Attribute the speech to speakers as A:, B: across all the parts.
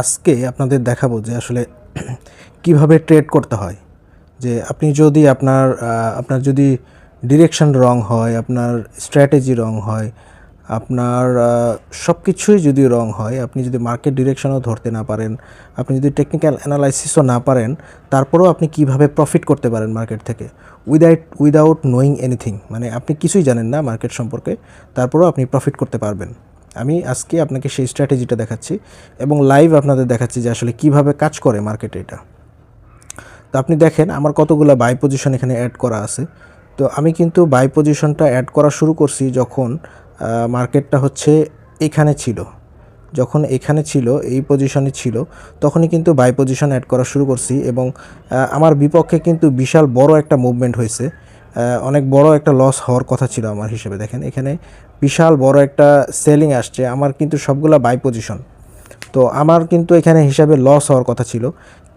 A: আজকে আপনাদের দেখাবো যে আসলে কীভাবে ট্রেড করতে হয়। যে আপনি যদি আপনার আপনার যদি ডিরেকশন রং হয়, আপনার স্ট্র্যাটেজি রং হয়, আপনার সব কিছুই যদি রং হয়, আপনি যদি মার্কেট ডিরেকশনও ধরতে না পারেন, আপনি যদি টেকনিক্যাল অ্যানালাইসিসও না পারেন, তারপরেও আপনি কীভাবে প্রফিট করতে পারেন মার্কেট থেকে? উইদাউট উইদাউট নোয়িং এনিথিং মানে আপনি কিছুই জানেন না মার্কেট সম্পর্কে, তারপরেও আপনি প্রফিট করতে পারবেন। আমি আজকে আপনাকে সেই স্ট্র্যাটেজিটা দেখাচ্ছি এবং লাইভ আপনাদের দেখাচ্ছি যে আসলে কীভাবে কাজ করে মার্কেটে এটা। তো আপনি দেখেন, আমার কতগুলো বাই পজিশন এখানে অ্যাড করা আছে। তো আমি কিন্তু বাই পজিশনটা অ্যাড করা শুরু করছি যখন মার্কেটটা হচ্ছে এখানে ছিল। যখন এখানে ছিল, এই পজিশনে ছিল, তখনই কিন্তু বাই পজিশন অ্যাড করা শুরু করছি এবং আমার বিপক্ষে কিন্তু বিশাল বড় একটা মুভমেন্ট হয়েছে। অনেক বড় একটা লস হওয়ার কথা ছিল আমার হিসেবে। দেখেন, এখানে বিশাল বড় একটা সেলিং আসছে। আমার কিন্তু সবগুলা বাই পজিশন তো আমার কিন্তু এখানে হিসাবে লস হওয়ার কথা ছিল।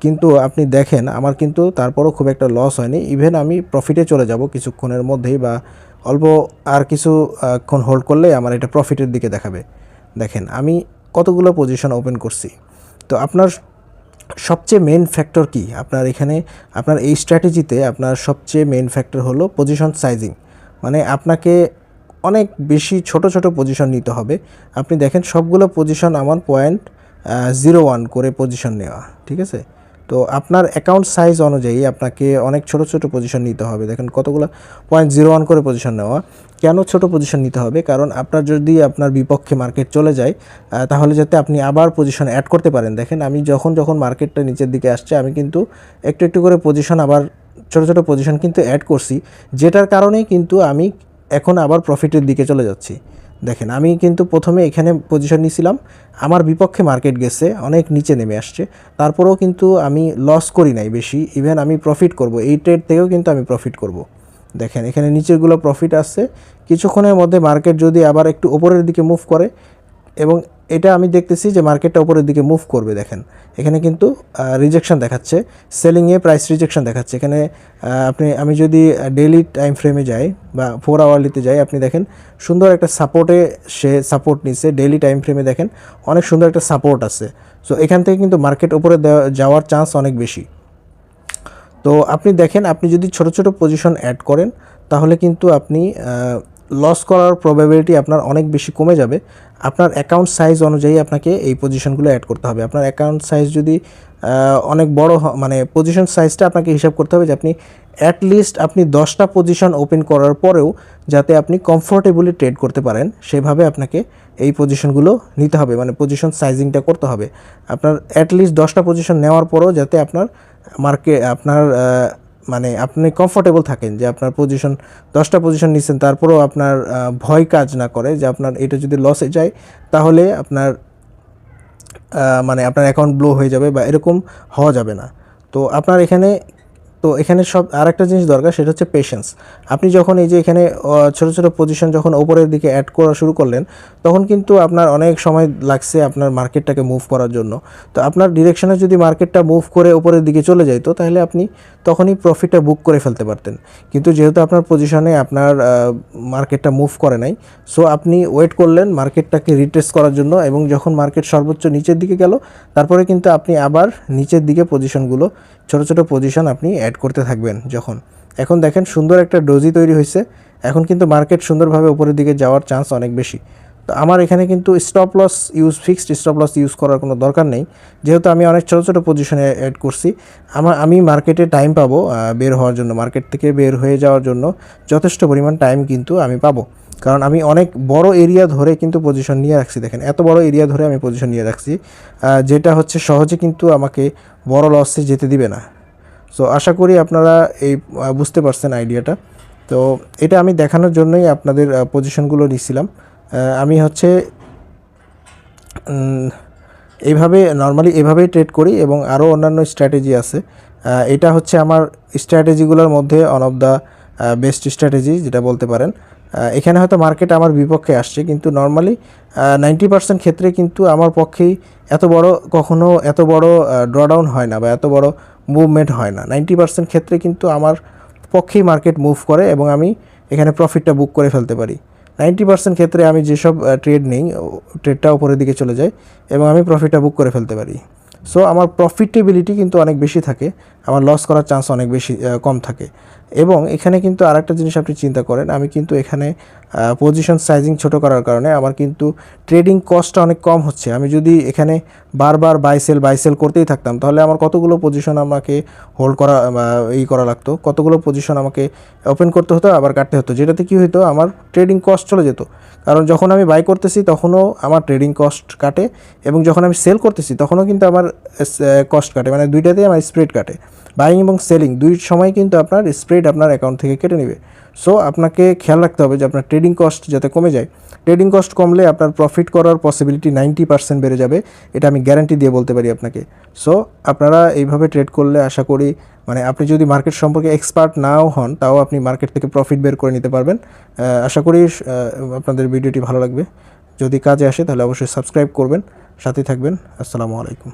A: কিন্তু আপনি দেখেন, আমার কিন্তু তারপরও খুব একটা লস হয়নি। ইভেন আমি প্রফিটে চলে যাব কিছুক্ষণের মধ্যেই বা অল্প আর কিছুক্ষণ হোল্ড করলে আমার এটা প্রফিটের দিকে দেখাবে। দেখেন, আমি কতগুলো পজিশন ওপেন করছি। তো আপনার সবচেয়ে মেন ফ্যাক্টর কি? আপনার এখানে, আপনার এই স্ট্র্যাটেজিতে আপনার সবচেয়ে মেন ফ্যাক্টর হলো পজিশন সাইজিং মানে আপনাকে অনেক বেশি ছোট ছোট পজিশন নিতে হবে। আপনি দেখেন সবগুলো পজিশন আমার পয়েন্ট জিরো ওয়ান করে পজিশন নেওয়া, ঠিক আছে? তো আপনার অ্যাকাউন্ট সাইজ অনুযায়ী আপনাকে অনেক ছোট ছোট পজিশন নিতে হবে। দেখেন কতগুলো? পয়েন্ট জিরো ওয়ান করে পজিশন নেওয়া। কেন ছোট পজিশন নিতে হবে? কারণ আপনার যদি আপনার বিপক্ষে মার্কেট চলে যায় তাহলে যাতে আপনি আবার পজিশন অ্যাড করতে পারেন। দেখেন আমি যখন যখন মার্কেটটা নিচের দিকে আসছে, আমি কিন্তু একটু একটু করে পজিশন আবার ছোট ছোট পজিশন কিন্তু অ্যাড করছি, যেটার কারণেই কিন্তু আমি এখন আবার প্রফিটের দিকে চলে যাচ্ছি। দেখেন, আমি কিন্তু প্রথমে এখানে পজিশন নিয়েছিলাম। আমার বিপক্ষে মার্কেট গেছে, অনেক নিচে নেমে আসছে। তারপরেও কিন্তু আমি লস করি নাই বেশি। ইভেন আমি প্রফিট করব, এই ট্রেড থেকেও কিন্তু আমি প্রফিট করব। দেখেন, এখানে নিচেরগুলো প্রফিট আসছে কিছুক্ষণের মধ্যে মার্কেট যদি আবার একটু ওপরের দিকে মুভ করে এবং এটা আমি দেখতেছি যে মার্কেটটা উপরের দিকে মুভ করবে, দেখেন। এখানে কিন্তু রিজেকশন দেখাচ্ছে। সেলিংয়ে প্রাইস রিজেকশন দেখাচ্ছে। এখানে আপনি, আমি যদি ডেইলি টাইম ফ্রেমে যাই বা ফোর আওয়ারলিতে যাই, আপনি দেখেন, সুন্দর একটা সাপোর্টে সে সাপোর্ট নিচ্ছে। ডেইলি টাইম ফ্রেমে দেখেন, অনেক সুন্দর একটা সাপোর্ট আছে। সো এখান থেকে কিন্তু মার্কেট উপরে যাওয়ার চান্স অনেক বেশি। তো আপনি দেখেন, আপনি যদি ছোট ছোট পজিশন অ্যাড করেন, তাহলে কিন্তু আপনি লস করার প্রবাবিলিটি আপনার অনেক বেশি কমে যাবে। আপনার অ্যাকাউন্ট সাইজ অনুযায়ী আপনাকে এই পজিশনগুলো অ্যাড করতে হবে। আপনার অ্যাকাউন্ট সাইজ যদি অনেক বড় মানে পজিশন সাইজটা আপনাকে হিসাব করতে হবে যে আপনি অ্যাটলিস্ট আপনি দশটা পজিশন ওপেন করার পরেও যাতে আপনি কমফোর্টেবলি ট্রেড করতে পারেন, সেভাবে আপনাকে এই পজিশনগুলো নিতে হবে মানে পজিশন সাইজিংটা করতে হবে। আপনার অ্যাটলিস্ট দশটা পজিশন নেওয়ার পরেও যাতে আপনার মার্কেট আপনার মানে আপনি কমফোর্টেবল থাকেন যে আপনার পজিশন দশটা পজিশন নিচ্ছেন, তারপরেও আপনার ভয় কাজ না করে যে আপনার এটা যদি লসে যায়, তাহলে আপনার মানে আপনার অ্যাকাউন্ট ব্লো হয়ে যাবে বা এরকম হওয়া যাবে না। তো আপনার এখানে তো এখানে সব আরেকটা জিনিস দরকার, সেটা হচ্ছে পেশেন্স আপনি যখন এই যে এখানে ছোট ছোট পজিশন যখন ওপরের দিকে অ্যাড করা শুরু করলেন, তখন কিন্তু আপনার অনেক সময় লাগছে আপনার মার্কেটটাকে মুভ করার জন্য। তো আপনার ডিরেকশনে যদি মার্কেটটা মুভ করে ওপরের দিকে চলে যাইতো, তাহলে আপনি তখনই প্রফিটটা বুক করে ফেলতে পারতেন। কিন্তু যেহেতু আপনার পজিশনে আপনার মার্কেটটা মুভ করে নাই সো আপনি ওয়েট করলেন মার্কেটটাকে রিট্রেস করার জন্য এবং যখন মার্কেট সর্বোচ্চ নিচের দিকে গেল, তারপরে কিন্তু আপনি আবার নিচের দিকে পজিশনগুলো ছোট ছোট পজিশন আপনি অ্যাড করতে থাকবেন যখন। এখন দেখেন সুন্দর একটা ডোজি তৈরি হয়েছে। এখন কিন্তু মার্কেট সুন্দরভাবে উপরের দিকে যাওয়ার চান্স অনেক বেশি। তো আমার এখানে কিন্তু stop loss use fixed stop loss use করার কোনো দরকার নেই। যেহেতু আমি অনেক ছোটো ছোটো পজিশনে অ্যাড করছি আমার আমি মার্কেটে টাইম পাবো বের হওয়ার জন্য মার্কেট থেকে বের হয়ে যাওয়ার জন্য যথেষ্ট পরিমাণ টাইম কিন্তু আমি পাবো। কারণ আমি অনেক বড় এরিয়া ধরে কিন্তু পজিশন নিয়ে রাখছি, দেখেন। এত বড় এরিয়া ধরে আমি পজিশন নিয়ে রাখছি যেটা হচ্ছে সহজে কিন্তু আমাকে বড় লসে যেতে দিবে না। সো আশা করি আপনারা এই বুঝতে পারছেন আইডিয়াটা। তো এটা আমি দেখানোর জন্যই আপনাদের পজিশনগুলো নিছিলাম। আমি হচ্ছে উম, এইভাবে নর্মালি এভাবেই ট্রেড করি এবং আরও অন্যান্য স্ট্র্যাটেজি আছে। এটা হচ্ছে আমার স্ট্র্যাটেজিগুলোর মধ্যে one of the best strategy যেটা বলতে পারেন। এখানে হয়তো মার্কেট আমার বিপক্ষে আসছে কিন্তু নর্মালি নাইনটি পার্সেন্ট ক্ষেত্রে কিন্তু আমার পক্ষেই এত বড় কখনো এত বড় ড্রডাউন হয় না বা এত বড় মুভমেন্ট হয় না। নাইনটি পার্সেন্ট ক্ষেত্রে কিন্তু আমার পক্ষেই মার্কেট মুভ করে এবং আমি এখানে প্রফিটটা বুক করে ফেলতে পারি। নাইনটি পার্সেন্ট ক্ষেত্রে আমি যেসব ট্রেড নিই ট্রেডটা ওপরের দিকে চলে যায় এবং আমি প্রফিটটা বুক করে ফেলতে পারি। সো আমার প্রফিটেবিলিটি কিন্তু অনেক বেশি থাকে। আমার লস করার চান্স অনেক বেশি কম থাকে। এবং এখানে কিন্তু আরেকটা জিনিস আপনি চিন্তা করেন, আমি কিন্তু এখানে পজিশন সাইজিং ছোট করার কারণে আমার কিন্তু ট্রেডিং কস্টটা অনেক কম হচ্ছে। আমি যদি এখানে বারবার বাই সেল বাই সেল করতেই থাকতাম, তাহলে আমার কতগুলো পজিশন আমাকে হোল্ড করা এই করা লাগতো? কতগুলো পজিশন আমাকে ওপেন করতে হতো, আবার কাটতে হতো? যেটাতে কী হতো আমার ট্রেডিং কস্ট চলে যেত। কারণ যখন আমি বাই করতেছি, তখনও আমার ট্রেডিং কস্ট কাটে এবং যখন আমি সেল করতেছি, তখনও কিন্তু আমার কস্ট কাটে। মানে দুইটাতেই আমার স্প্রেড কাটে। বাইং এবং সেলিং দুই সময় কিন্তু আপনার স্প্রেড আপনার অ্যাকাউন্ট থেকে কেটে নেবে। সো আপনাকে খেয়াল রাখতে হবে যে আপনার ট্রেডিং কস্ট যাতে কমে যায়। ট্রেডিং কস্ট কমলে আপনার প্রফিট করার পসিবিলিটি নাইনটি পার্সেন্ট বেড়ে যাবে। এটা আমি গ্যারান্টি দিয়ে বলতে পারি আপনাকে। সো আপনারা এইভাবে ট্রেড করলে আশা করি মানে আপনি যদি মার্কেট সম্পর্কে এক্সপার্ট নাও হন, তাও আপনি মার্কেট থেকে প্রফিট বের করে নিতে পারবেন। আশা করি আপনাদের ভিডিওটি ভালো লাগবে। যদি কাজে আসে, তাহলে অবশ্যই সাবস্ক্রাইব করবেন। সাথে থাকবেন। আসসালামু আলাইকুম।